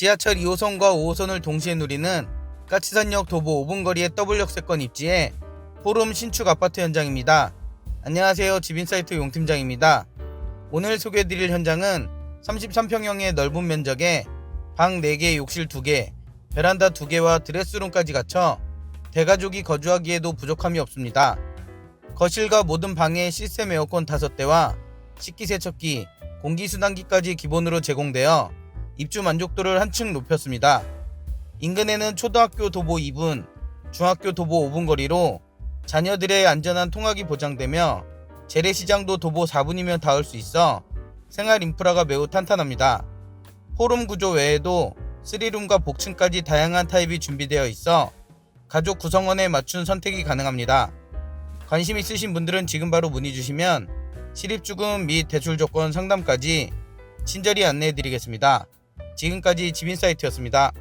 지하철 2호선과 5호선을 동시에 누리는 까치산역 도보 5분 거리의 더블 역세권 입지에 포럼 신축 아파트 현장입니다. 안녕하세요. 지빈사이트 용팀장입니다. 오늘 소개해드릴 현장은 33평형의 넓은 면적에 방 4개, 욕실 2개, 베란다 2개와 드레스룸까지 갖춰 대가족이 거주하기에도 부족함이 없습니다. 거실과 모든 방에 시스템 에어컨 5대와 식기세척기, 공기순환기까지 기본으로 제공되어 입주 만족도를 한층 높였습니다. 인근에는 초등학교 도보 2분, 중학교 도보 5분 거리로 자녀들의 안전한 통학이 보장되며 재래시장도 도보 4분이면 닿을 수 있어 생활 인프라가 매우 탄탄합니다. 포럼 구조 외에도 3룸과 복층까지 다양한 타입이 준비되어 있어 가족 구성원에 맞춘 선택이 가능합니다. 관심 있으신 분들은 지금 바로 문의 주시면 실입주금 및 대출 조건 상담까지 친절히 안내해 드리겠습니다. 지금까지 지빈사이트였습니다.